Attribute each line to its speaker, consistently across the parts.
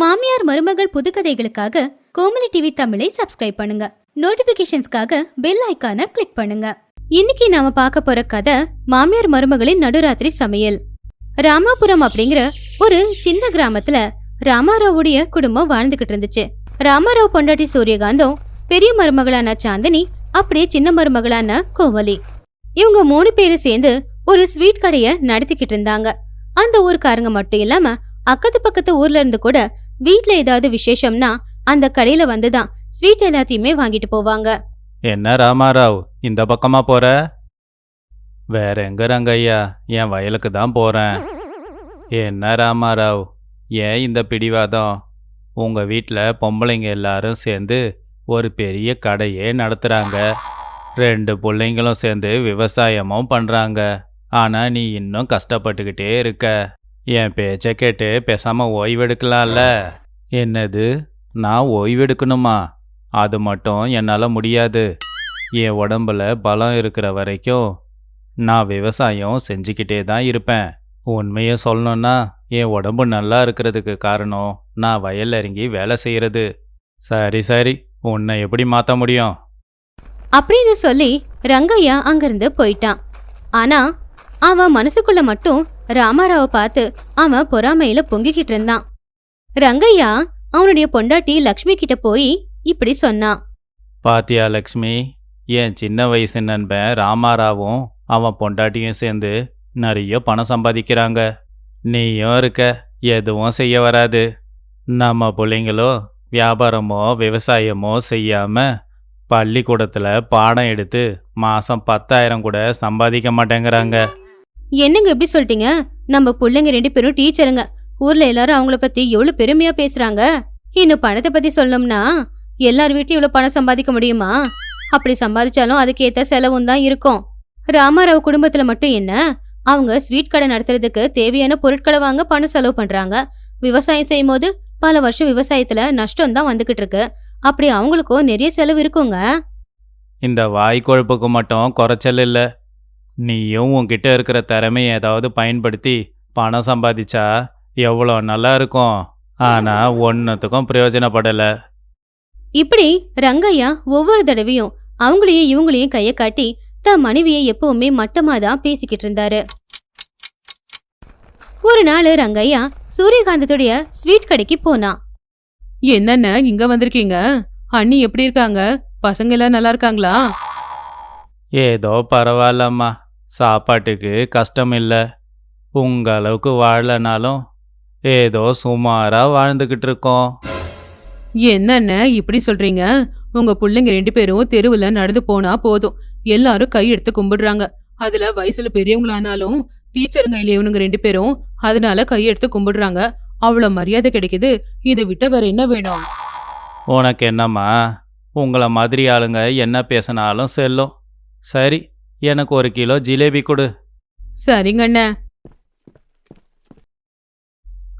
Speaker 1: மாமியார் மருமகள் புதுக்கதைகளுக்காக கோமலி டிவி தமிழை சப்ஸ்கிரைப் பண்ணுங்க. நோட்டிபிகேஷன்ஸ்க்காக பெல் ஐக்கான கிளிக் பண்ணுங்க. இன்னைக்கு நாம பார்க்க போற கதை மாமியார் மருமகளின் நடுராத்திரி சமையல். ராமாபுரம் அப்படிங்கிற ஒரு சின்ன கிராமத்துல ராமாராவுடைய குடும்பம் வாழ்ந்துகிட்டு இருந்துச்சு. ராமாராவ் பொண்டாட்டி சூரியகாந்தம் பெரிய மருமகளான சாந்தினி அப்படியே சின்ன மருமகளான கோமலி. இவங்க மூணு பேரும் சேர்ந்து ஒரு ஸ்வீட் கடைய நடத்திக்கிட்டு இருந்தாங்க. அந்த ஊருக்காரங்க மட்டும் இல்லாம அக்கத்து பக்கத்து ஊர்ல இருந்து கூட வீட்ல ஏதாவது விசேஷம்னா அந்த கடையில வந்துதான் ஸ்வீட் எல்லாத்தையுமே வாங்கிட்டு போவாங்க.
Speaker 2: என்ன ராமாராவ் இந்த பக்கமா போற? வேற எங்க ரங்கையா என் வயலுக்கு தான் போறேன். என்ன ராமாராவ் ஏன் இந்த பிடிவாதம்? உங்க வீட்டில் பொம்பளைங்க எல்லாரும் சேர்ந்து ஒரு பெரிய கடையே நடத்துறாங்க. ரெண்டு பிள்ளைங்களும் சேர்ந்து விவசாயமும் பண்றாங்க. ஆனா நீ இன்னும் கஷ்டப்பட்டுக்கிட்டே இருக்க. என் பேச்சை கேட்டு பேசாமல் ஓய்வெடுக்கலாம்ல. என்னது? நான் ஓய்வெடுக்கணுமா? அது மட்டும் என்னால் முடியாது. என் உடம்புல பலம் இருக்கிற வரைக்கும் நான் விவசாயம் செஞ்சுக்கிட்டே தான் இருப்பேன். உண்மையை சொல்லணும்னா என் உடம்பு நல்லா இருக்கிறதுக்கு காரணம் நான் வயல்ல இறங்கி வேலை செய்யறது. சரி சரி. உன்னை எப்படி மாற்ற முடியும்?
Speaker 1: அப்படின்னு சொல்லி ரங்கையா அங்கிருந்து போயிட்டான். ஆனா அவன் மனசுக்குள்ள மட்டும் ராமாராவை பார்த்து அவன் பொறாமையில பொங்கிக்கிட்டு இருந்தான். ரங்கையா அவனுடைய பொண்டாட்டி லக்ஷ்மி கிட்ட போய் இப்படி சொன்னான்
Speaker 2: பாத்தியா லக்ஷ்மி என் சின்ன வயசு நண்பன் ராமாராவும் அவன் பொண்டாட்டியும் சேர்ந்து நிறைய பணம் சம்பாதிக்கிறாங்க. நீயும் இருக்க எதுவும் செய்ய வராது. நம்ம பிள்ளைங்களோ வியாபாரமோ விவசாயமோ செய்யாம பள்ளிக்கூடத்தில் பாடம் எடுத்து மாதம் பத்தாயிரம் கூட சம்பாதிக்க மாட்டேங்கிறாங்க.
Speaker 1: என்னங்க எப்படி சொல்லிட்டீங்க? நம்ம பிள்ளைங்க ரெண்டு பேரும் டீச்சருங்க. ஊர்ல எல்லாரும் அவங்கள பத்தி எவ்வளவு பெருமையா பேசுறாங்க? இன்னும் பணத்தை பத்தி சொல்லணும்னா எல்லார் வீட்லயும் இவ்வளவு பணம் சம்பாதிக்க முடியுமா? அப்படி சம்பாதிச்சாலும் அதுக்கேத்த செலவும் தான் இருக்கும். ராமாராவ் குடும்பத்துல மட்டும் என்ன? அவங்க ஸ்வீட் கடை நடத்துறதுக்கு தேவையான பொருட்களை வாங்க பணம் செலவு பண்றாங்க. விவசாயம் செய்யும் போது பல வருஷம் விவசாயத்துல நஷ்டம் தான் வந்துகிட்டு இருக்கு. அப்படி அவங்களுக்கும் நிறைய செலவு இருக்குங்க.
Speaker 2: இந்த வாய் கொழுப்புக்கு மட்டும் குறைச்சல் இல்லை. நீயும் உன்கிட்ட இருக்கிற திறமையை ஏதாவது பயன்படுத்தி பணம் சம்பாதிச்சா எவ்வளோ நல்லா இருக்கும் ஆனால் ஒன்றுத்துக்கும் பிரயோஜனப்படலை.
Speaker 1: இப்படி ரங்கையா ஒவ்வொரு தடவையும் அவங்களையும் இவங்களையும் கைய காட்டி தன் மனைவியை எப்பவுமே மட்டமா தான் பேசிக்கிட்டு இருந்தாரு. ஒரு நாள் ரங்கையா சூரியகாந்தத்துடைய ஸ்வீட் கடைக்கு போனான்
Speaker 3: என்னண்ணே இங்க வந்திருக்கீங்க? அண்ணி எப்படி இருக்காங்க? பசங்க எல்லாம் நல்லா இருக்காங்களா?
Speaker 2: ஏதோ பரவாயில்லம்மா. சாப்பாட்டுக்கு கஷ்டம் இல்லை. உங்க அளவுக்கு வாழலனாலும் ஏதோ சுமாராக வாழ்ந்துக்கிட்டு இருக்கோம்.
Speaker 3: என்னண்ணே இப்படி சொல்றீங்க? உங்க புள்ளைங்க ரெண்டு பேரும் தெருவுல நடந்து போனா போதும். எல்லாரும் கை எடுத்து கும்பிடுறாங்க. அதுல வயசுல பெரியவங்களானாலும் டீச்சருங்க இல்ல இவனுங்க ரெண்டு பேரும் அதனால கை எடுத்து கும்பிடுறாங்க. அவ்வளவு மரியாதை கிடைக்குது. இதை விட்ட வேற என்ன வேணும்?
Speaker 2: உனக்கு என்னம்மா? உங்களை மாதிரி ஆளுங்க என்ன பேசினாலும் செல்லும். சரி எனக்கு ஒரு கிலோ ஜிலேபி கொடு.
Speaker 3: சரிங்க அண்ணே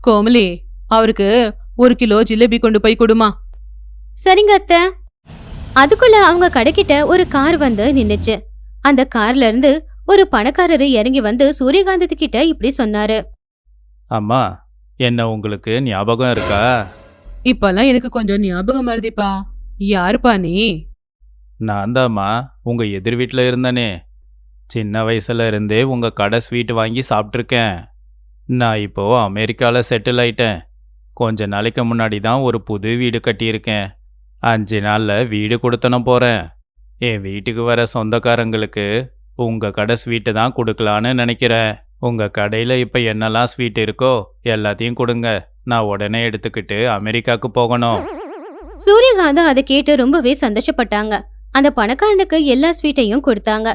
Speaker 3: கோமலி அவருக்கு ஒரு கிலோ ஜிலேபி கொண்டு போய் கொடுமா.
Speaker 1: சரிங்க அத்தை. அதுக்குள்ள அவங்க கடைக்கிட்ட ஒரு கார் வந்து நின்னுச்சு. அந்த கார்ல இருந்து ஒரு பணக்காரரு இறங்கி வந்து சூரியகாந்தத்து கிட்ட இப்படி சொன்னாரு.
Speaker 2: அம்மா என்ன உங்களுக்கு ஞாபகம் இருக்கா?
Speaker 3: இப்பெல்லாம் எனக்கு கொஞ்சம் ஞாபகம் வருதுப்பா. யாருப்பா நீ?
Speaker 2: நான் தாம்மா உங்கள் எதிர் வீட்டில் இருந்தனே. சின்ன வயசுல இருந்தே உங்கள் கடை ஸ்வீட் வாங்கி சாப்பிட்ருக்கேன் நான் இப்போ அமெரிக்காவில் செட்டில் ஆயிட்டேன். கொஞ்ச நாளைக்கு முன்னாடி தான் ஒரு புது வீடு கட்டியிருக்கேன். அஞ்சு நாளில் வீடு கொடுத்தனும் போகிறேன் என் வீட்டுக்கு வர சொந்தக்காரங்களுக்கு உங்கள் கடை ஸ்வீட்டு தான் கொடுக்கலான்னு நினைக்கிறேன். உங்கள் கடையில் இப்போ என்னெல்லாம் ஸ்வீட் இருக்கோ எல்லாத்தையும் கொடுங்க. நான் உடனே எடுத்துக்கிட்டு அமெரிக்காவுக்கு போகணும்.
Speaker 1: சூரியகாந்தம் அதை கேட்டு ரொம்பவே சந்தோஷப்பட்டாங்க. அந்த பணக்காரனுக்கு எல்லா ஸ்வீட்டையும் கொடுத்தாங்க.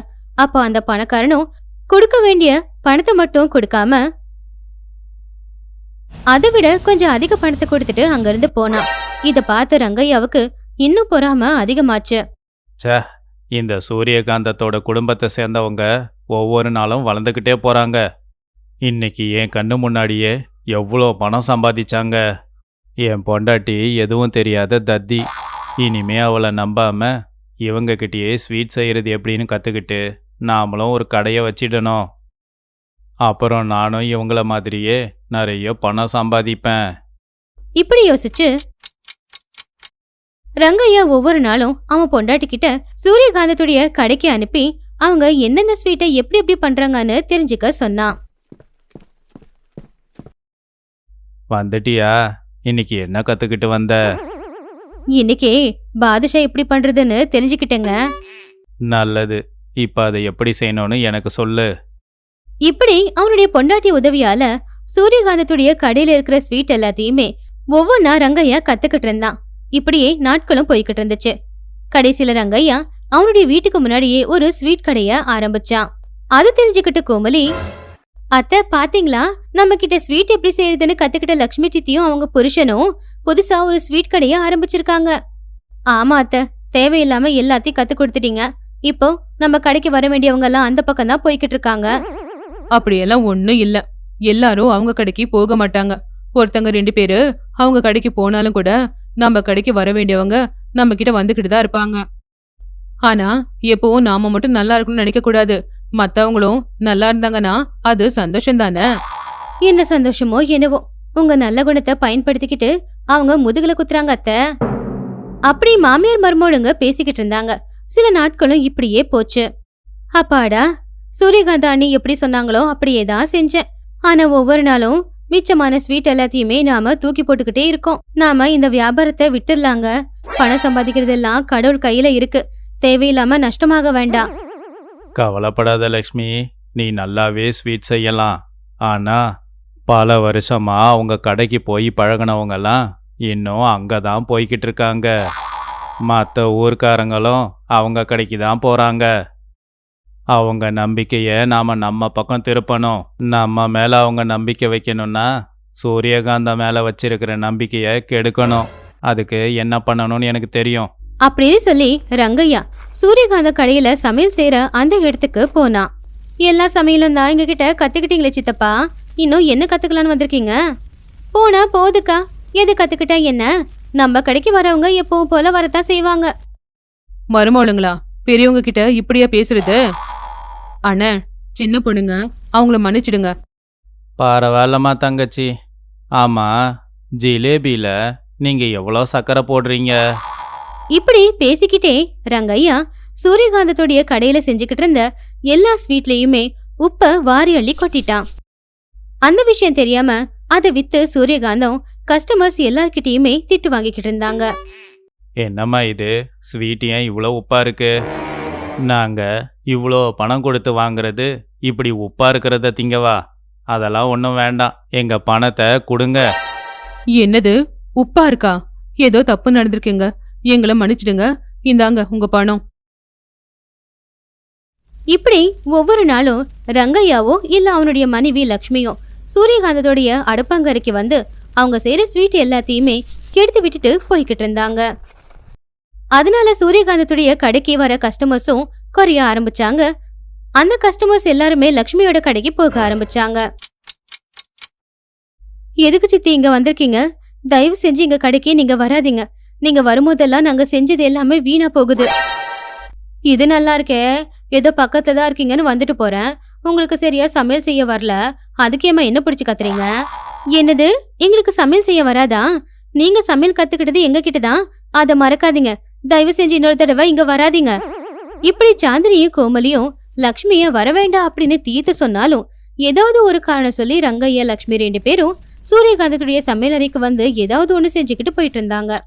Speaker 1: அப்போ அந்த பணக்காரனும் கொடுக்க வேண்டிய பணத்தை மட்டும் கொடுக்காம அதை விட கொஞ்சம் அதிக பணத்தை கொடுத்துட்டு அங்கிருந்து போனான். இத பார்த்த ரங்கையாவுக்கு இன்னும் பொறாம அதிகமாச்சு.
Speaker 2: ச்சே இந்த சூரியகாந்தத்தோட குடும்பத்தை சேர்ந்தவங்க ஒவ்வொரு நாளும் வளர்ந்துக்கிட்டே போகிறாங்க இன்னைக்கு என் கண்ணு முன்னாடியே எவ்வளோ பணம் சம்பாதிச்சாங்க. என் பொண்டாட்டி எதுவும் தெரியாத தத்தி. இனிமே அவளை நம்பாம இவங்கக்கிட்டேயே ஸ்வீட் செய்கிறது எப்படின்னு கற்றுக்கிட்டு நாமளும் ஒரு கடையை வச்சிடணும். அப்புறம் நானும் இவங்கள மாதிரியே நிறைய பணம் சம்பாதிப்பேன்.
Speaker 1: இப்படி யோசிச்சு ரங்கையா ஒவ்வொரு நாளும் அவன் பொண்டாட்டிக்கிட்ட சூரியகாந்தத்துடைய கடைக்கு அனுப்பி அவங்க எந்தெந்த ஸ்வீட்டை எப்படி எப்படி பண்றாங்கன்னு தெரிஞ்சுக்க சொன்னான்.
Speaker 2: வந்துட்டியா? இன்னைக்கு என்ன கத்துக்கிட்டு வந்த?
Speaker 1: இன்னைக்கு பாதுஷா எப்படி பண்றதுன்னு தெரிஞ்சுக்கிட்டேங்க.
Speaker 2: நல்லது. இப்ப அதை எப்படி செய்யணும்னு எனக்கு சொல்லு.
Speaker 1: இப்படி அவனுடைய பொண்டாட்டி உதவியால சூரியகாந்தத்துடைய கடையில இருக்கிற ஸ்வீட் எல்லாத்தையுமே ஒவ்வொன்னா ரங்கையா கத்துக்கிட்டு இருந்தான். இப்படியே நாட்களும் போய்கிட்டு இருந்துச்சு. கடைசியில ரங்கையா அவனுடைய வீட்டுக்கு முன்னாடியே ஒரு ஸ்வீட் கடைய ஆரம்பிச்சான். அது தெரிஞ்சுக்கிட்ட கோமலி அத்தை பாத்தீங்களா? நம்ம கிட்ட ஸ்வீட் எப்படி செய்யறதுன்னு கத்துக்கிட்ட லக்ஷ்மி சித்தியும் அவங்க புருஷனும் புதுசா ஒரு ஸ்வீட் கடைய ஆரம்பிச்சிருக்காங்க. ஆமா அத்தை தேவையில்லாம எல்லாத்தையும் கத்து கொடுத்துட்டீங்க. இப்போ நம்ம கடைக்கு வர வேண்டியவங்க எல்லாம் அந்த பக்கம் தான் போய்கிட்டு இருக்காங்க.
Speaker 3: அப்படியெல்லாம் ஒண்ணும் இல்ல. எல்லாரும் அவங்க கடைக்கு போக மாட்டாங்க. ஒருத்தங்க ரெண்டு பேரு அவங்க கடைக்கு போனாலும் கூட நம்ம கடைக்கு வர வேண்டியவங்க நம்ம கிட்ட வந்துகிட்டு தான் இருப்பாங்க. ஆனா எப்பவும் நாம மட்டும் நல்லா இருக்கணும்னு நினைக்க கூடாது. மத்தவங்களும் நல்லா இருந்தாங்கன்னா அது சந்தோஷம் தானே?
Speaker 1: என்ன சந்தோஷமோ என்னவோ. உங்க நல்ல குணத்தை பயன்படுத்திக்கிட்டு அவங்க முதுகுல குத்துறாங்க அத்தை. அப்படி மாமியார் மருமகளுங்க பேசிக்கிட்டு இருந்தாங்க. சில நாட்களும் இப்படியே போச்சு. அப்பாடா சூரியகாந்த் அண்ணி எப்படி சொன்னாங்களோ அப்படியே தான் செஞ்சேன். ஆனா ஒவ்வொரு நாளும் மிச்சமான ஸ்வீட் எல்லாத்தையுமே நாம தூக்கி போட்டுக்கிட்டே இருக்கோம். நாம இந்த வியாபாரத்தை விட்டுடலாங்க. பணம் சம்பாதிக்கிறதெல்லாம் கடவுள் கையில இருக்கு. தேவையில்லாம நஷ்டமாக வேண்டாம்.
Speaker 2: கவலைப்படாத லக்ஷ்மி நீ நல்லாவே ஸ்வீட் செய்யலாம். ஆனா பல வருஷமா அவங்க கடைக்கு போய் பழகினவங்கெல்லாம் இன்னும் அங்கே தான் போய்கிட்டு இருக்காங்க மற்ற ஊர்க்காரங்களும் அவங்க கடைக்கு தான் போகிறாங்க அவங்க நம்பிக்கையை நாம் நம்ம பக்கம் திருப்பணும். நம்ம மேலே அவங்க நம்பிக்கை வைக்கணும்னா சூரியகாந்தா மேலே வச்சிருக்கிற நம்பிக்கையை கெடுக்கணும். அதுக்கு என்ன பண்ணணும்னு எனக்கு தெரியும்.
Speaker 1: அப்படின்னு சொல்லி ரங்கையா சூரியகாந்த கடையில சமையல் செய்யற அந்த இடத்துக்கு போனான் எல்லா சமையலும் தான் எங்ககிட்ட கத்துக்கிட்டீங்களே சித்தப்பா. இன்னும் என்ன கத்துக்கலான்னு வந்திருக்கீங்க? போனா போதுக்கா. எது கத்துக்கிட்டா என்ன? நம்ம கடைக்கு வரவங்க எப்பவும் போல வரத்தான் செய்வாங்க.
Speaker 3: மருமகளுங்களா பெரியவங்க கிட்ட இப்படியா பேசுறது? அண்ணே சின்ன பொண்ணுங்க அவங்கள மன்னிச்சிடுங்க.
Speaker 2: பரவாயில்லம்மா தங்கச்சி. ஆமாம் ஜிலேபியில் நீங்கள் எவ்வளோ சர்க்கரை போடுறீங்க?
Speaker 1: இப்படி பேசிக்கிட்டே ரங்கையா சூரியகாந்தத்துடைய கடையில செஞ்சுக்கிட்டு இருந்த எல்லா ஸ்வீட்லயுமே உப்ப வாரி அள்ளி கொட்டிட்டான். அந்த விஷயம் தெரியாம அதை வித்து சூரியகாந்தம் கஸ்டமர்ஸ் எல்லார்கிட்டயுமே திட்டு வாங்கிக்கிட்டு இருந்தாங்க.
Speaker 2: என்னம்மா இது? ஸ்வீட் ஏன் இவ்வளோ உப்பாக இருக்கு? நாங்கள் இவ்வளோ பணம் கொடுத்து வாங்குறது இப்படி உப்பாக இருக்கிறத திங்கவா? அதெல்லாம் ஒன்றும் வேண்டாம். எங்கள் பணத்தை கொடுங்க.
Speaker 3: என்னது? உப்பா இருக்கா? ஏதோ தப்பு நடந்திருக்குங்க. எங்களை மன்னிச்சிடுங்க. இந்தாங்க உங்க பணம்.
Speaker 1: இப்படி ஒவ்வொரு நாளும் ரங்கையாவோ இல்ல அவனுடைய மனைவி லக்ஷ்மியோ சூரியகாந்தத்துடைய அடுப்பங்கரைக்கு வந்து அவங்க செய்யற ஸ்வீட் எல்லாத்தையுமே கெடுத்து விட்டுட்டு போய்கிட்டு இருந்தாங்க. அதனால சூரியகாந்தத்துடைய கடைக்கு வர கஸ்டமர்ஸும் குறைய ஆரம்பிச்சாங்க. அந்த கஸ்டமர்ஸ் எல்லாருமே லக்ஷ்மியோட கடைக்கு போக ஆரம்பிச்சாங்க. எதுக்கு சித்தி இங்க வந்திருக்கீங்க? தயவு செஞ்சு எங்க கடைக்கு நீங்க வராதீங்க. நீங்க வரும்போதெல்லாம் நாங்க செஞ்சது எல்லாமே வீணா போகுது. இது நல்லா இருக்கே. ஏதோ பக்கத்துல தான் இருக்கீங்கன்னு வந்துட்டு போறேன். உங்களுக்கு சரியா சமையல் செய்ய வரல. அதுக்கேமா என்ன பிடிச்சு கத்துறீங்க? என்னது? எங்களுக்கு சமையல் செய்ய வராதா? நீங்க சமையல் கத்துக்கிட்டது எங்க கிட்டதான் அதை மறக்காதீங்க. தயவு செஞ்சு இன்னொரு தடவை இங்க வராதீங்க. இப்படி சாந்தினியும் கோமலியும் லக்ஷ்மிய வர வேண்டாம் அப்படின்னு தீர்த்து சொன்னாலும் ஏதாவது ஒரு காரணம் சொல்லி ரங்கையா லக்ஷ்மி ரெண்டு பேரும் சூரியகாந்தத்துடைய சமையல் அறைக்கு வந்து ஏதாவது ஒண்ணு செஞ்சுக்கிட்டு போயிட்டு இருந்தாங்க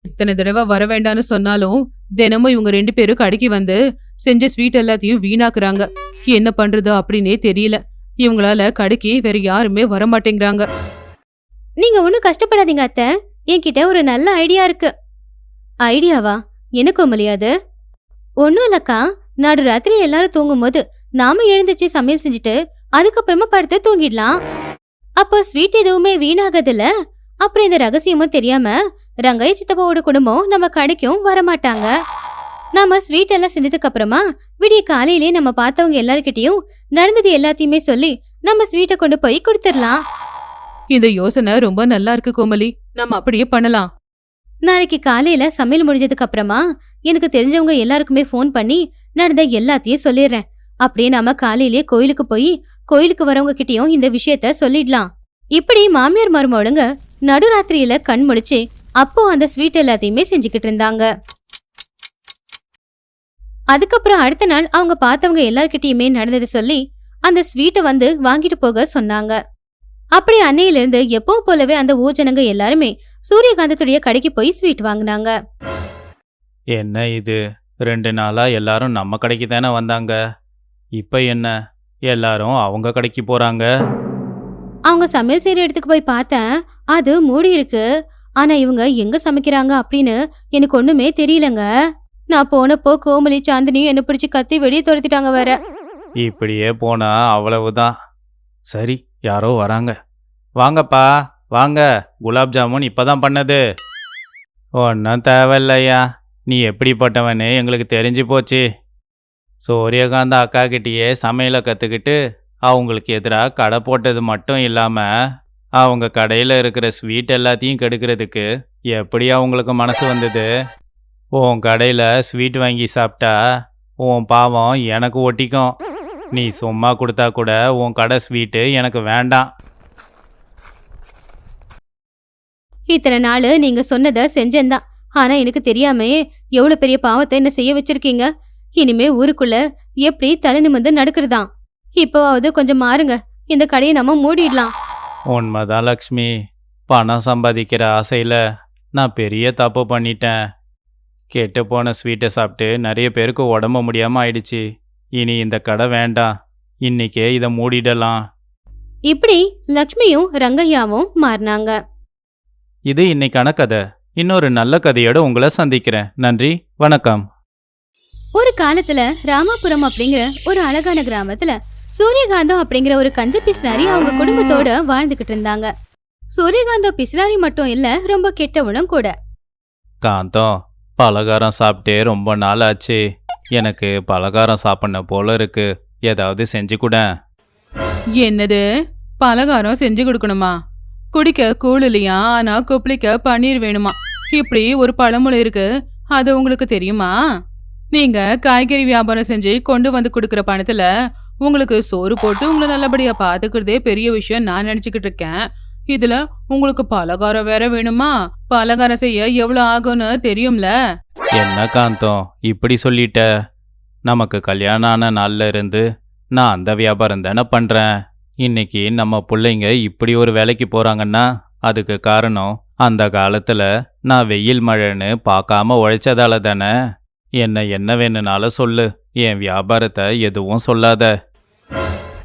Speaker 3: இத்தனை தடவை வர வேண்டாம்னு சொன்னாலும் தினமும் இவங்க ரெண்டு பேரும் கடைக்கு வந்து செஞ்ச ஸ்வீட் எல்லாத்தையும் வீணாக்குறாங்க. என்ன பண்றதோ அப்படின்னே தெரியல. இவங்களால கடைக்கு வேற யாருமே வர மாட்டேங்கிறாங்க
Speaker 1: நீங்க ஒன்றும் கஷ்டப்படாதீங்க அத்தை. என்கிட்ட ஒரு நல்ல ஐடியா இருக்கு. ஐடியாவா என்ன கோமலி அது? ஒன்றும் இல்லக்கா. நடு ராத்திரி எல்லாரும் தூங்கும்போது நாம எழுந்துச்சு சமையல் செஞ்சுட்டு அதுக்கப்புறமா படுத்து தூங்கிடலாம். அப்போ ஸ்வீட் எதுவுமே வீணாகதில்ல? அப்புறம் இந்த ரகசியமும் தெரியாம ரங்கைய சித்தப்பாவோட குடும்பம் நம்ம கடைக்கும் வரமாட்டாங்க. நாம ஸ்வீட் எல்லாம் செஞ்சதுக்கு அப்புறமா விடிய காலையிலே நம்ம பார்த்தவங்க எல்லார்கிட்டயும் நடந்தது எல்லாத்தையுமே சொல்லி நம்ம ஸ்வீட்டை கொண்டு போய் கொடுத்துடலாம்
Speaker 3: இந்த யோசனை ரொம்ப நல்லா இருக்கு கோமலி. நம்ம அப்படியே பண்ணலாம்.
Speaker 1: நாளைக்கு காலையில சமையல் முடிஞ்சதுக்கு அப்புறமா எனக்கு தெரிஞ்சவங்க எல்லாருக்குமே ஃபோன் பண்ணி நடந்த எல்லாத்தையும் சொல்லிடுறேன் அப்படியே நாம காலையிலேயே கோயிலுக்கு போய் கோயிலுக்கு வரவங்க கிட்டயும் இந்த விஷயத்த சொல்லிடலாம். இப்படி மாமியார் மருமகளுங்க நடுராத்திரியில கண் முழிச்சு அப்போ அந்த ஸ்வீட் எல்லாத்தையுமே செஞ்சுக்கிட்டு இருந்தாங்க. அதுக்கப்புறம் அடுத்த நாள் அவங்க பார்த்தவங்க எல்லார்கிட்டயுமே நடந்ததை சொல்லி அந்த ஸ்வீட்டை வந்து வாங்கிட்டு போக சொன்னாங்க. அப்படி அன்னையிலிருந்து எப்பவும் போலவே அந்த ஊஜனங்க எல்லாருமே சூரியகாந்தத்துடைய கடைக்கு போய் ஸ்வீட் வாங்கினாங்க.
Speaker 2: என்ன இது? ரெண்டு நாளா எல்லாரும் நம்ம கடைக்கு தானே வந்தாங்க. இப்போ என்ன? எல்லாரும் அவங்க கடைக்கு போறாங்க.
Speaker 1: அவங்க சமையல் செய்யற இடத்துக்கு போய் பார்த்தேன். அது மூடி இருக்கு ஆனா இவங்க எங்க சமைக்கிறாங்க அப்படின்னு எனக்கு ஒண்ணுமே தெரியலங்க. நான் போனப்போ கோமலி சாந்தினியும் என்ன பிடிச்சு கத்தி வெளியே துரத்திட்டாங்க வேற.
Speaker 2: இப்படியே போனா அவ்வளவுதான். சரி யாரோ வராங்க. வாங்கப்பா வாங்க. குலாப் ஜாமுன் இப்பதான் பண்ணது. ஒன்றும் தேவையில்லையா? நீ எப்படிப்பட்டவன்னு எங்களுக்கு தெரிஞ்சு போச்சு. சூரியகாந்த அக்கா கிட்டேயே சமையலை கற்றுக்கிட்டு அவங்களுக்கு எதிராக கடை போட்டது மட்டும் இல்லாமல் அவங்க கடையில் இருக்கிற ஸ்வீட் எல்லாத்தையும் கெடுக்கிறதுக்கு எப்படி அவங்களுக்கு மனசு வந்தது? உன் கடையில் ஸ்வீட் வாங்கி சாப்பிட்டா உன் பாவம் எனக்கு ஒட்டிக்கும். நீ சும்மா கொடுத்தா கூட உன் கடை ஸ்வீட்டு எனக்கு வேண்டாம்.
Speaker 1: இத்தனை நாள் நீங்க சொன்னதை செஞ்சேன்தான் ஆனா எனக்கு தெரியாமே எவ்வளவு பெரிய பாவத்தை என்ன செய்ய வச்சிருக்கீங்க? இனிமே ஊருக்குள்ள எப்படி தலை நிமிர்ந்து நடக்கிறதாம். இப்போவாவது கொஞ்சம் மாறுங்க. இந்த கடையை நம்ம மூடிடலாம்.
Speaker 2: உண்மைதான் லக்ஷ்மி. பணம் சம்பாதிக்கிற ஆசையில் நான் பெரிய தப்பு பண்ணிட்டேன். கெட்டு போன ஸ்வீட்டை சாப்பிட்டு நிறைய பேருக்கு உடம்பு முடியாமல் ஆயிடுச்சு. இனி இந்த கடை வேண்டாம். இன்னிக்கே இதை மூடிடலாம்.
Speaker 1: இப்படி லக்ஷ்மியும் ரங்கையாவும் மாறினாங்க.
Speaker 2: இது இன்னைக்கான கதை. இன்னொரு நல்ல கதையோட உங்களை சந்திக்கிறேன். நன்றி. வணக்கம்.
Speaker 1: ஒரு காலத்துல ராமாபுரம் அப்படிங்கிற ஒரு அழகான கிராமத்துல சூரியகாந்தம் அப்படிங்கிற ஒரு கஞ்ச பிசினாரி அவங்க குடும்பத்தோட வாழ்ந்துகிட்டு இருந்தாங்க. சூரியகாந்தம் பிசினாரி மட்டும் இல்ல ரொம்ப கெட்டவனும் கூட.
Speaker 2: காந்தம். பலகாரம் சாப்பிட்டே ரொம்ப நாள் ஆச்சு. எனக்கு பலகாரம் சாப்பிடணும் போல இருக்கு. ஏதாவது செஞ்சு கூட.
Speaker 3: என்னது? பலகாரம் செஞ்சு கொடுக்கணுமா? குடிக்க கூழ் இல்லையா? ஆனா கொப்பளிக்க பன்னீர் வேணுமா? இப்படி ஒரு பழமொழி இருக்கு. அது உங்களுக்கு தெரியுமா? நீங்க காய்கறி வியாபாரம் செஞ்சு கொண்டு வந்து கொடுக்குற பணத்துல உங்களுக்கு சோறு போட்டு உங்களை நல்லபடியா பாத்துக்கிறதே பெரிய விஷயம் நான் நினைச்சுக்கிட்டு இருக்கேன். இதுல உங்களுக்கு பலகாரம் வேற வேணுமா? பலகாரம் செய்ய எவ்வளவு ஆகும்னு தெரியும்ல?
Speaker 2: என்ன காந்தம்? இப்படி சொல்லிட்ட. நமக்கு கல்யாணம் ஆன நாள்ல இருந்து நான் அந்த வியாபாரம் தானே பண்றேன். இன்னைக்கு நம்ம பிள்ளைங்க இப்படி ஒரு வேலைக்கு போறாங்கன்னா அதுக்கு காரணம் அந்த காலத்துல நான் வெயில் மழைன்னு பார்க்காம உழைச்சதால தானே. என்ன என்ன வேணும்னாலும் சொல்லு. என் வியாபாரத்தை எதுவும் சொல்லாத.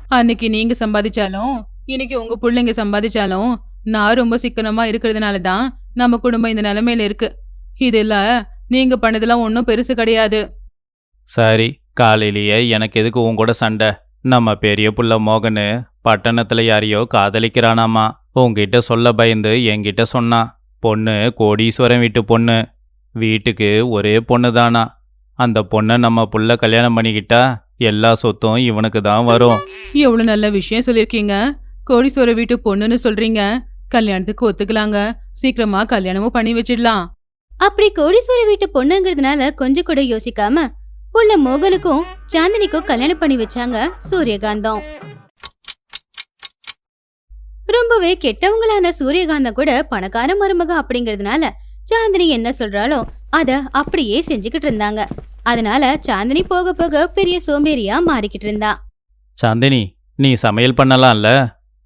Speaker 3: அன்னைக்கு நீங்க சம்பாதிச்சாலும் இன்னைக்கு உங்க பிள்ளைங்க சம்பாதிச்சாலும் நான் ரொம்ப சிக்கனமா இருக்கிறதுனால தான் நம்ம குடும்பம் இந்த நிலைமையில இருக்கு. இதுல நீங்க பண்ணதெல்லாம் ஒன்றும் பெருசு கிடையாது.
Speaker 2: சரி காலையிலேயே எனக்கு எதுக்கு உன் கூட சண்டை? நம்ம பெரிய புள்ள மோகனு பட்டணத்துல யாரையோ காதலிக்கிறானாமா? உன்கிட்ட சொல்ல பயந்து என்கிட்ட சொன்னான் பொண்ணு கோடீஸ்வரன் வீட்டு பொண்ணு. வீட்டுக்கு ஒரே பொண்ணு தானா அந்த பொண்ணை நம்ம புள்ள கல்யாணம் பண்ணிக்கிட்டா எல்லா சொத்தும் இவனுக்கு தான் வரும்.
Speaker 3: எவ்வளவு நல்ல விஷயம் சொல்லிருக்கீங்க கோடீஸ்வர வீட்டு பொண்ணுன்னு சொல்றீங்க. கல்யாணத்துக்கு ஒத்துக்கலாங்க. சீக்கிரமா கல்யாணமும் பண்ணி வச்சிடலாம்.
Speaker 1: அப்படி கோடீஸ்வர வீட்டு பொண்ணுங்கிறதுனால கொஞ்சம் கூட யோசிக்காம புள்ள மோகனுக்கும் சாந்தினிக்கும் கல்யாணம் பண்ணி வச்சாங்க சூரியகாந்தம். ரொம்பவே கெட்டவங்களான சூரியகாந்தம் கூட பணக்கார மருமக அப்படிங்கறதுனால சாந்தினி என்ன சொல்றாளோ அத அப்படியே செஞ்சுக்கிட்டு இருந்தாங்க. அதனால சாந்தினி போக போக பெரிய சோம்பேறியா மாறிக்கிட்டு இருந்தா.
Speaker 2: சாந்தினி நீ சமையல் பண்ணலாம்ல?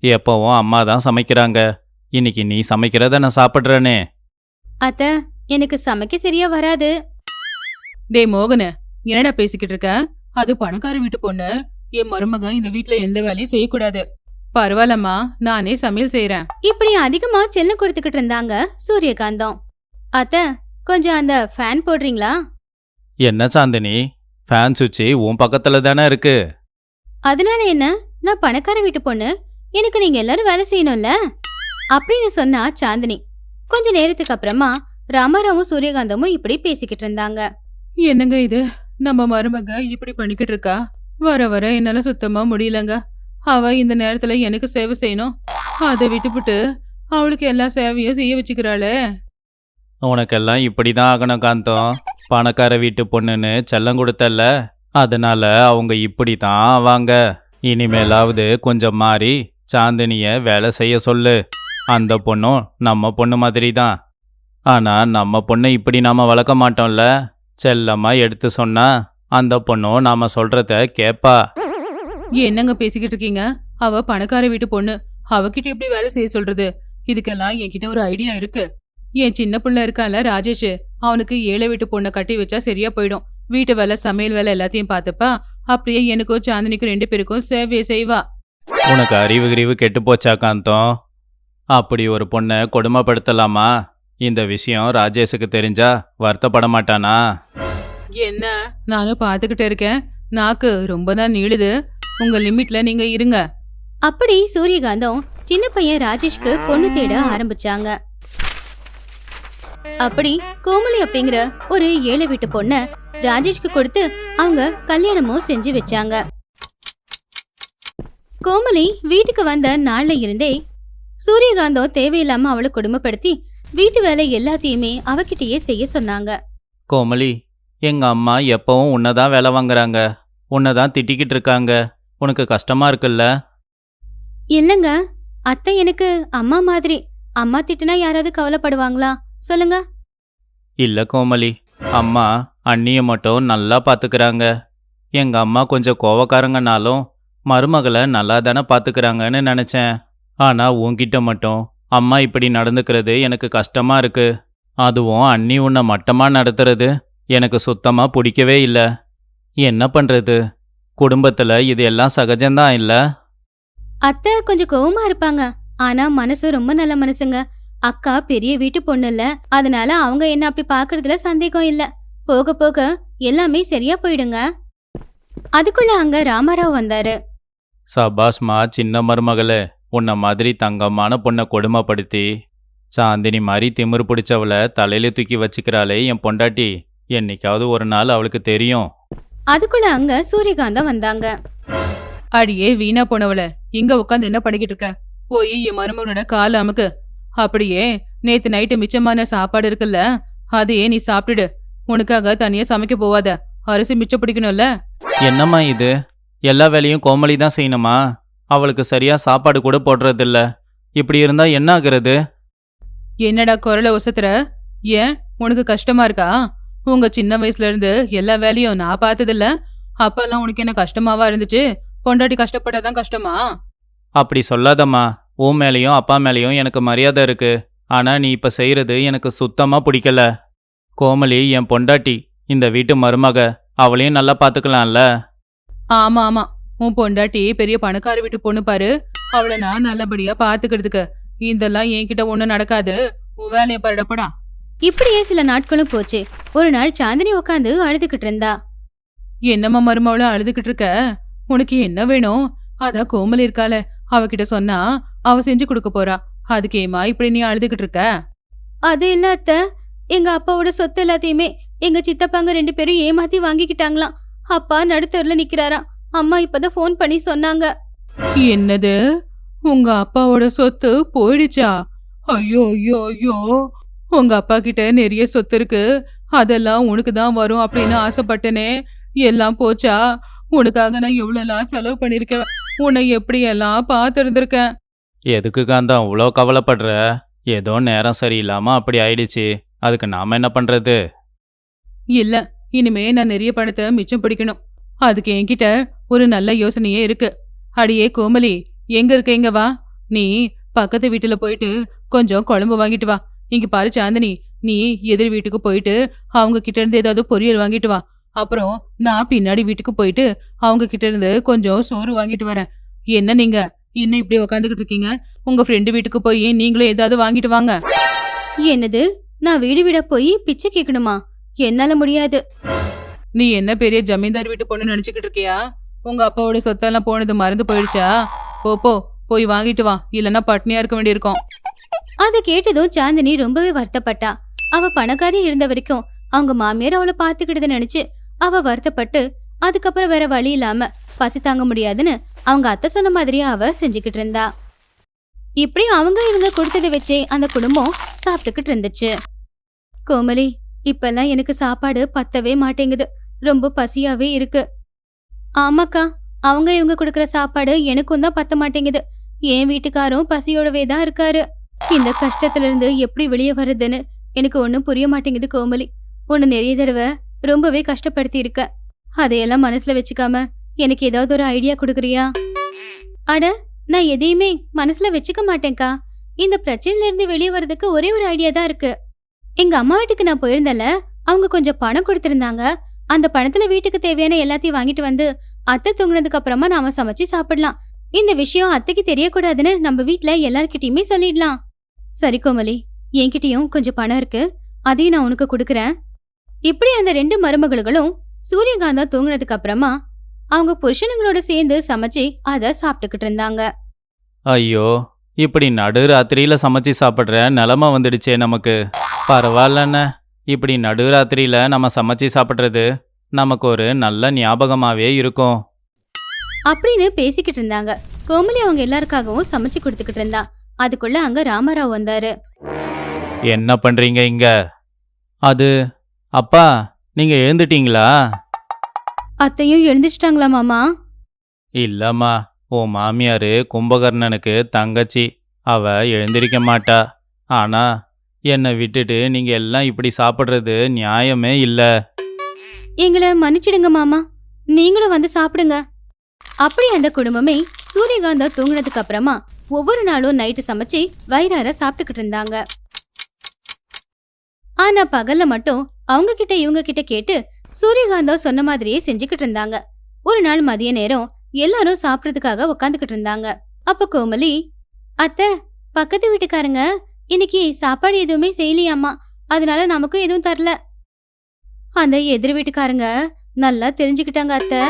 Speaker 2: எப்பவும் அம்மா தான் சமைக்கிறாங்க. இன்னைக்கு நீ சமைக்கிறத நான் சாப்பிட்றேனே.
Speaker 1: அத்த எனக்கு சமைக்க சரியா வராது.
Speaker 3: டேய் மோகனு என்னடா பேசிக்கிட்டு இருக்க? அது பணக்கார வீட்டு பொண்ணு. என் மருமக இந்த வீட்ல எந்த வேலையும் செய்யக்கூடாது. பரவாயில்லம்மா நானே சமையல் செய்யறேன்
Speaker 1: இப்படி அதிகமா செல்லம் கொடுத்துக்கிட்டு இருந்தாங்க சூரியகாந்தம். அத்த கொஞ்சம் அந்த ஃபேன் போடுறீங்களா?
Speaker 2: என்ன சாந்தினி? ஃபேன் சுவிட்சு உன் பக்கத்துல தானே இருக்கு.
Speaker 1: அதனால என்ன? நான் பணக்கார வீட்டு பொண்ணு. எனக்கு நீங்க எல்லாரும் வேலை செய்யணும்ல? அப்படின்னு சொன்னா சாந்தினி. கொஞ்ச நேரத்துக்கு அப்புறமா ராமாராவும் சூரியகாந்தமும் இப்படி பேசிக்கிட்டு இருந்தாங்க.
Speaker 3: என்னங்க இது? நம்ம மருமக இப்படி பண்ணிக்கிட்டு இருக்கா? வர வர என்னால சுத்தமா முடியலங்க. அவ இந்த நேரத்துல எனக்கு சேவை செய்யணும். அதை விட்டுப்புட்டு அவளுக்கு எல்லா சேவையும் செய்ய வச்சுக்கிறாளே.
Speaker 2: உனக்கெல்லாம் இப்படி தான் ஆகணும் காந்தம். பணக்கார வீட்டு பொண்ணுன்னு செல்லம் கொடுத்தல்ல. அதனால அவங்க இப்படி தான் ஆவாங்க. இனிமேலாவது கொஞ்சம் மாறி சாந்தினிய வேலை செய்ய சொல்லு. அந்த பொண்ணும் நம்ம பொண்ணு மாதிரி தான் ஆனால் நம்ம பொண்ணை இப்படி நாம் வளர்க்க மாட்டோம்ல? செல்லம்மா எடுத்து சொன்னா அந்த பொண்ணும் நாம் சொல்கிறத கேட்பா
Speaker 3: என்னங்க பேசிக்கிட்டு இருக்கீங்க? அவ பணக்கார வீட்டு பொண்ணு. அவகிட்ட எப்படி வேலை செய்ய சொல்றது? இதுக்கெல்லாம் என்கிட்ட ஒரு ஐடியா இருக்கு. என் சின்ன பிள்ளை இருக்கான்ல ராஜேஷ். அவனுக்கு ஏழை வீட்டு பொண்ணை கட்டி வச்சா சரியா போயிடும். வீட்டு வேலை சமையல் வேலை எல்லாத்தையும் பார்த்துப்பா. அப்படியே எனக்கும் சாந்தினிக்கும் ரெண்டு பேருக்கும் சேவையை செய்வா.
Speaker 2: உனக்கு அறிவு கிரிவு கெட்டு போச்சா காந்தம் அப்படி ஒரு பொண்ணை கொடுமைப்படுத்தலாமா? இந்த விஷயம் ராஜேஷுக்கு தெரிஞ்சா வருத்தப்பட மாட்டானா?
Speaker 3: என்ன? நானும் பார்த்துக்கிட்டு இருக்கேன். நாக்கு ரொம்ப தான் நீளுது. உங்க லிமிட்ல நீங்க இருங்க.
Speaker 1: அப்படி சூரியகாந்தம் சின்ன பையன் ராஜேஷ்க்கு பொண்ணு தேட ஆரம்பிச்சாங்க. அப்படி கோமலி அப்படிங்கிற ஒரு ஏழை வீட்டு பொண்ண ராஜேஷ்க்கு கொடுத்து அவங்க கல்யாணமும் செஞ்சு வச்சாங்க. கோமலி வீட்டுக்கு வந்த நாள்ல இருந்தே சூரியகாந்தம் தேவையில்லாம அவளை கொடுமைப்படுத்தி வீட்டு வேலை எல்லாத்தையுமே அவகிட்டயே செய்ய சொன்னாங்க.
Speaker 2: கோமலி எங்க அம்மா எப்பவும் உன்னை தான் வேலை வாங்குறாங்க. உன்னை தான் திட்டிக்கிட்டு இருக்காங்க. உனக்கு கஷ்டமா இருக்குல்ல?
Speaker 1: இல்லங்க. அத்தை எனக்கு அம்மா மாதிரி. அம்மா திட்டுனா யாராவது கவலைப்படுவாங்களா? சொல்லுங்க.
Speaker 2: இல்ல கோமலி. அம்மா அண்ணிய மட்டும் நல்லா பாத்துக்கறாங்க. எங்க அம்மா கொஞ்சம் கோவக்காரங்கனாலும் மருமகளை நல்லா தானே பார்த்துக்கிறாங்கன்னு நினச்சேன். ஆனா உன்கிட்ட மட்டும் அம்மா இப்படி நடந்துக்கிறது எனக்கு கஷ்டமா இருக்கு. அதுவும் அண்ணி உன்னை மட்டமா நடத்துறது எனக்கு சுத்தமா பிடிக்கவே இல்லை. என்ன பண்றது? குடும்பத்துல இது எல்லாம் சகஜம்தான் இல்ல?
Speaker 1: அத்தை கொஞ்சம் கோவமா இருப்பாங்க. ஆனா மனசு ரொம்ப நல்ல மனசுங்க. அக்கா பெரிய வீட்டு பொண்ணு இல்ல. அதனால அவங்க என்ன அப்படி பாக்குறதுல சந்தேகம் இல்ல. போக போக எல்லாமே சரியா போயிடுங்க. அதுக்குள்ள அங்க ராமாராவ் வந்தாரு.
Speaker 2: சபாஸ்மா சின்ன மருமகளே உன்னை மாதிரி தங்கமான பொண்ணை கொடுமைப்படுத்தி சாந்தினி மாதிரி திமிரு பிடிச்சவளை தலையில தூக்கி வச்சுக்கிறாளே என் பொண்டாட்டி. என்னைக்காவது ஒரு நாள் அவளுக்கு தெரியும்.
Speaker 1: அதுக்குள்ள அங்க சூரியகாந்தம் வந்தாங்க.
Speaker 3: அடியே வீணா போனவள இங்க உட்காந்து என்ன பண்ணிக்கிட்டு இருக்க? போய் என் மருமகனோட கால் அமுக்கு. அப்படியே நேத்து நைட்டு மிச்சமான சாப்பாடு இருக்குல்ல அதையே நீ சாப்பிட்டுடு. உனக்காக தனியா சமைக்க போவாத. அரிசி மிச்சம் பிடிக்கணும்ல?
Speaker 2: என்னம்மா இது? எல்லா வேலையும் கோமலி தான் செய்யணுமா? அவளுக்கு சரியா சாப்பாடு கூட போடுறதில்ல. இப்படி இருந்தா என்ன ஆகுறது
Speaker 3: என்னடா குரலை ஒசத்துற ஏன்? உனக்கு கஷ்டமா இருக்கா? உங்க சின்ன வயசுல இருந்து எல்லா வேலையும் நான் பார்த்ததில்ல. அப்பெல்லாம் உனக்கு என்ன கஷ்டமாவா இருந்துச்சு? பொண்டாட்டி கஷ்டப்பட்டாதான் கஷ்டமா?
Speaker 2: அப்படி சொல்லாதம்மா. உன் மேலேயும் அப்பா மேலேயும் எனக்கு மரியாதை இருக்கு. ஆனா நீ இப்ப செய்யறது எனக்கு சுத்தமா பிடிக்கல. கோமலி என் பொண்டாட்டி இந்த வீட்டு மருமக அவளையும் நல்லா பாத்துக்கலாம்ல.
Speaker 3: ஆமா ஆமா. உன் பொண்டாட்டி பெரிய பணக்கார வீட்டு பொண்ணு பாரு. அவளை நான் நல்லபடியா பாத்துக்கிறதுக்கு. இதெல்லாம் என்கிட்ட ஒண்ணும் நடக்காது. உன் வேலையை பாருடப்படா
Speaker 1: இப்படியே சில நாட்களும் போச்சு. ஒரு நாள் சாந்தினி உட்காந்து அழுதுகிட்டு இருந்தா.
Speaker 3: என்னம்மா மருமவள அழுதுகிட்டு இருக்க? உனக்கு என்ன வேணும்? அதான் கோமலி இருக்கால அவகிட்ட சொன்னா அவ செஞ்சு கொடுக்க போறா. அதுக்கேமா இப்படி நீ அழுதுகிட்டு இருக்க?
Speaker 1: அது இல்ல அத்தை. எங்க அப்பாவோட சொத்து எல்லாத்தையுமே எங்க சித்தப்பாங்க ரெண்டு பேரும் ஏமாத்தி வாங்கிக்கிட்டாங்களாம். அப்பா நடுத்தருல நிக்கிறாராம் அம்மா இப்பதான் ஃபோன் பண்ணி சொன்னாங்க.
Speaker 3: என்னது? உங்க அப்பாவோட சொத்து போயிடுச்சா? ஐயோ ஐயோ ஐயோ. உங்க அப்பா கிட்ட நிறைய சொத்து இருக்கு. அதெல்லாம் உனக்கு தான் வரும் அப்படின்னு ஆசைப்பட்டனே. எல்லாம் போச்சா? உனக்காக நான் எவ்வளோலாம் செலவு பண்ணிருக்கேன். உன்னை எப்படி எல்லாம் பார்த்துருந்துருக்கேன்?
Speaker 2: எதுக்கு காந்தம் இவ்வளோ கவலைப்படுற? ஏதோ நேரம் சரியில்லாம அப்படி ஆயிடுச்சு. அதுக்கு நாம என்ன பண்றது?
Speaker 3: இல்ல இனிமே நான் நிறைய பணத்தை மிச்சம் பிடிக்கணும். அதுக்கு என்கிட்ட ஒரு நல்ல யோசனையே இருக்கு. அடியே கோமலி எங்க இருக்க இங்க வா? நீ பக்கத்து வீட்டுல போயிட்டு கொஞ்சம் குழம்பு வாங்கிட்டு வா. இங்க பாரு சாந்தினி நீ எதிர் வீட்டுக்கு போயிட்டு அவங்க கிட்ட இருந்து ஏதாவது பொரியல் வாங்கிட்டு வா. அப்புறம் நான் பின்னாடி வீட்டுக்கு போயிட்டு அவங்க கிட்ட இருந்து கொஞ்சம் சோறு வாங்கிட்டு வரேன். என்ன நீங்க? என்ன இப்படி உக்காந்துக்கிட்டு இருக்கீங்க? உங்க ஃப்ரெண்டு வீட்டுக்கு போய் நீங்களும் ஏதாவது வாங்கிட்டு வாங்க.
Speaker 1: என்னது? நான் வீடு வீடா போய் பிச்சை கேட்கணுமா? என்னால முடியாது.
Speaker 3: நீ என்ன பெரிய ஜமீன்தார் வீட்டு பொண்ணு நினைச்சுக்கிட்டு இருக்கியா? உங்க அப்பாவோட சொத்தெல்லாம் போனது மறந்து போயிடுச்சா? போ போ போய் வாங்கிட்டு வா. இல்லைன்னா பட்னியா இருக்க வேண்டியிருக்கும்.
Speaker 1: அதை கேட்டதும் சாந்தினி ரொம்பவே வருத்தப்பட்டா. அவ பணக்காரி இருந்த வரைக்கும் அவங்க மாமியார் அவளை பாத்துக்கிட்டத நினைச்சு அவ வருத்தப்பட்டு அதுக்கப்புறம் வேற வழி இல்லாம பசி தாங்க முடியாதுன்னு அவங்க அத்தை சொன்ன மாதிரியே அவ செஞ்சுக்கிட்டு இருந்தா. இப்படி அவங்க இவங்க கொடுத்ததை வச்சே அந்த குடும்பம் சாப்பிட்டுக்கிட்டு இருந்துச்சு. கோமலி இப்பெல்லாம் எனக்கு சாப்பாடு பத்தவே மாட்டேங்குது. ரொம்ப பசியாவே இருக்கு. ஆமாக்கா அவங்க இவங்க கொடுக்குற சாப்பாடு எனக்கும் தான் பத்த மாட்டேங்குது. என் வீட்டுக்காரும் பசியோடவே தான் இருக்காரு. இந்த கஷ்டத்துல இருந்து எப்படி வெளியே வர்றதுன்னு எனக்கு ஒன்றும் புரிய மாட்டேங்குது கோமலி. உன்னை நிறைய தடவை ரொம்பவே கஷ்டப்படுத்தி இருக்க அதையெல்லாம் மனசுல வச்சுக்காம எனக்கு ஏதாவது ஒரு ஐடியா கொடுக்குறியா? அட நான் எதையுமே மனசுல வச்சுக்க மாட்டேங்க்கா இந்த பிரச்சனையில இருந்து வெளியே வர்றதுக்கு ஒரே ஒரு ஐடியா தான் இருக்கு. எங்க அம்மா வீட்டுக்கு நான் போயிருந்தேன்ல அவங்க கொஞ்சம் பணம் கொடுத்திருந்தாங்க. அந்த பணத்துல வீட்டுக்கு தேவையான எல்லாத்தையும் வாங்கிட்டு வந்து அத்தை தூங்குனதுக்கு அப்புறமா நாம சமைச்சு சாப்பிடலாம். இந்த விஷயம் அத்தைக்கு தெரியக்கூடாதுன்னு நம்ம வீட்ல எல்லார்கிட்டயுமே சொல்லிடலாம். சரி கோமலி என்கிட்டயும் கொஞ்சம் பணம் இருக்கு. அதையும் நான் உனக்கு கொடுக்குறேன். இப்படி அந்த ரெண்டு மருமகளும் சூரியகாந்தா தூங்குனதுக்கு அப்புறமா அவங்க புருஷனுங்களோட சேர்ந்து சமைச்சு அதை சாப்பிட்டுக்கிட்டு இருந்தாங்க.
Speaker 2: ஐயோ இப்படி நடு ராத்திரியில சமைச்சு சாப்பிடுற நிலமை வந்துடுச்சே நமக்கு. பரவாயில்லண்ணே. இப்படி நடு ராத்திரியில நம்ம சமைச்சு சாப்பிட்றது நமக்கு ஒரு நல்ல ஞாபகமாவே இருக்கும்.
Speaker 1: அப்படின்னு பேசிக்கிட்டு இருந்தாங்க. கோமலி அவங்க எல்லாருக்காகவும் சமைச்சு கொடுத்துக்கிட்டு இருந்தா. அதுக்குள்ள அங்க ராமராவ் வந்தாரு.
Speaker 2: என்ன பண்றீங்க இங்க? அது அப்பா நீங்க எழுந்துட்டீங்களா?
Speaker 1: அத்தையும் எழுந்துச்சிட்டாங்களா மாமா?
Speaker 2: இல்லம்மா உன் மாமியாரு கும்பகர்ணனுக்கு தங்கச்சி. அவ எழுந்திருக்க மாட்டா. ஆனா என்னை விட்டுட்டு நீங்க எல்லாம் இப்படி சாப்பிடுறது நியாயமே இல்ல.
Speaker 1: எங்களை மன்னிச்சிடுங்க மாமா. நீங்களும் வந்து சாப்பிடுங்க. அப்படி அந்த குடும்பமே சூரியகாந்தா தூங்குனதுக்கு அப்புறமா ஒவ்வொரு நாளும் நைட்டு சமைச்சு வயிறார சாப்பிட்டுக்கிட்டு இருந்தாங்க. ஆனா பகல்ல மட்டும் அவங்க கிட்ட இவங்க கிட்ட கேட்டு சூரியகாந்தா சொன்ன மாதிரியே செஞ்சுக்கிட்டு இருந்தாங்க. ஒரு நாள் மதிய நேரம் எல்லாரும் சாப்பிடறதுக்காக உக்காந்துக்கிட்டு இருந்தாங்க. அப்ப கோமலி அத்தை பக்கத்து வீட்டுக்காரங்க இன்னைக்கு சாப்பாடு எதுவுமே செய்யலையாம்மா. அதனால நமக்கும் எதுவும் தரல. அந்த எதிர் வீட்டுக்காரங்க நல்லா தெரிஞ்சுக்கிட்டாங்க அத்தை.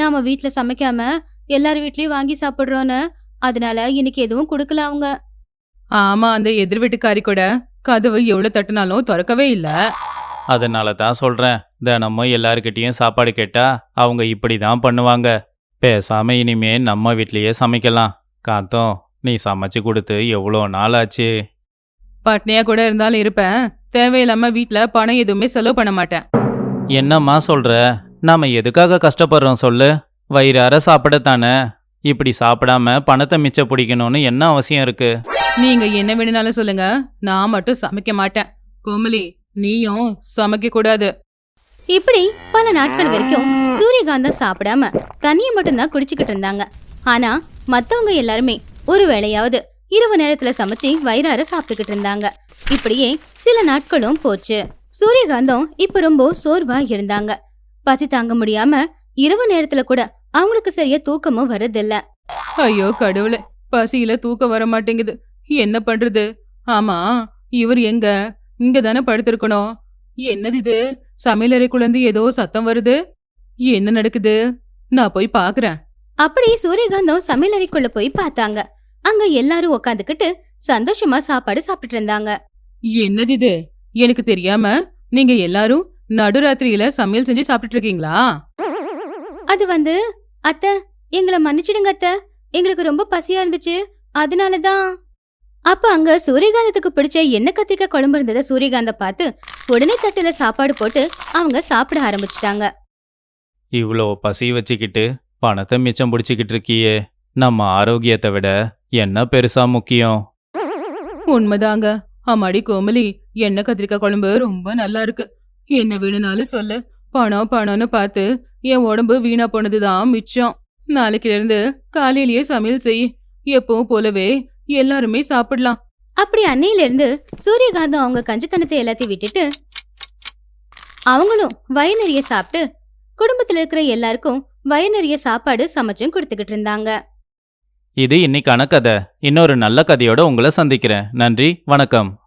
Speaker 1: நாம வீட்ல சமைக்காம எல்லார் வீட்லயும் வாங்கி சாப்பிடுறோன்னு அதனால இன்னைக்கு எதுவும் கொடுக்கல அவங்க.
Speaker 3: ஆமா அந்த எதிர் வீட்டுக்காரி கூட கதவு எவ்வளவு தட்டினாலும் திறக்கவே இல்ல.
Speaker 2: அதனால தான் சொல்றேன். தினமும் எல்லாருக்கிட்டேயும் சாப்பாடு கேட்டா அவங்க இப்படி தான் பண்ணுவாங்க. பேசாம இனிமே நம்ம வீட்லயே சமைக்கலாம். காத்தோம் நீ சமைச்சு கொடுத்து எவ்வளோ நாள் ஆச்சு?
Speaker 3: பட்னியா கூட இருந்தாலும் இருப்பேன். தேவையில்லாம வீட்ல பணம் எதுவுமே செலவு பண்ண மாட்டேன்.
Speaker 2: என்னம்மா சொல்ற? நாம எதுக்காக கஷ்டப்படுறோம் சொல்லு. வயிறார சாப்பிடத்தானே இப்படி சாப்பிடாம பணத்தை மிச்ச பிடிக்கணும்னு என்ன அவசியம் இருக்கு?
Speaker 3: நீங்க என்ன வேணும்னாலும் சொல்லுங்க. நான் மட்டும் சமைக்க மாட்டேன். கோமலி நீயும் சமைக்க கூடாது.
Speaker 1: இப்படி பல நாட்கள் வரைக்கும் சூரியகாந்தம் சாப்பிடாம தண்ணியை மட்டும்தான் குடிச்சுக்கிட்டு இருந்தாங்க. ஆனா மத்தவங்க எல்லாருமே ஒரு வேளையாவது இரவு நேரத்துல சமைச்சு வயிறார சாப்பிட்டுக்கிட்டு இருந்தாங்க. இப்படியே சில நாட்களும் போச்சு. சூரியகாந்தம் இப்ப ரொம்ப சோர்வா இருந்தாங்க. பசி தாங்க முடியாம இரவு நேரத்துல கூட அவங்களுக்கு சரியா தூக்கமும் வரதில்ல
Speaker 3: ஐயோ கடவுளே பசியில தூக்கம் வர மாட்டேங்குது. என்ன பண்றது? ஆமா இவர் எங்க? இங்க தானே படுத்திருக்கணும். என்னது இது? சமையலறைக்குள்ள இருந்து ஏதோ சத்தம் வருது? என்ன நடக்குது? நான் போய் பாக்குறேன்.
Speaker 1: அப்படி சூரியகாந்தம் சமையலறைக்குள்ள போய் பார்த்தாங்க. அங்க எல்லாரும் உக்காந்துக்கிட்டு சந்தோஷமா சாப்பாடு சாப்பிட்டுட்டு இருந்தாங்க.
Speaker 3: என்னது இது? எனக்கு தெரியாம நீங்க எல்லாரும் நடுராத்திரியில சமையல் செஞ்சு சாப்பிட்டுட்டு இருக்கீங்களா?
Speaker 1: அது வந்து அத்தை எங்களை மன்னிச்சிடுங்க அத்தை. எங்களுக்கு ரொம்ப பசியா இருந்துச்சு. அதனால தான். அப்ப அங்க சூரியகாந்தத்துக்கு பிடிச்ச எண்ணெய் கத்திரிக்காய் குழம்பு இருந்ததை சூரியகாந்த பார்த்து உடனே தட்டுல சாப்பாடு போட்டு அவங்க சாப்பிட ஆரம்பிச்சிட்டாங்க.
Speaker 2: இவ்வளோ பசி வச்சுக்கிட்டு பணத்தை மிச்சம் பிடிச்சிக்கிட்டு இருக்கியே. நம்ம ஆரோக்கியத்தை விட என்ன பெருசா முக்கியம்?
Speaker 3: உண்மைதாங்க. அம்மாடி கோமலி எண்ணெய் கத்திரிக்காய் குழம்பு? ரொம்ப நல்லா இருக்கு. என்ன வேணும்னாலும் சொல்லு. பணம் பணம்னு பார்த்து என் உடம்பு வீணா போனதுதான் மிச்சம். நாளைக்குல இருந்து காலையிலேயே சமையல் செய். எப்பவும் போலவே எல்லாருமே சாப்பிடலாம்.
Speaker 1: அப்படி அன்னையில இருந்து சூரியகாந்தம் அவங்க கஞ்சித்தனத்தை எல்லாத்தையும் விட்டுட்டு அவங்களும் வயிறு நிறைய சாப்பிட்டு குடும்பத்துல இருக்கிற எல்லாருக்கும் வயிறு நிறைய சாப்பாடு சமைச்சும் கொடுத்துக்கிட்டு இருந்தாங்க.
Speaker 2: இது இன்னைக்கான கதை. இன்னொரு நல்ல கதையோட உங்களை சந்திக்கிறேன். நன்றி வணக்கம்.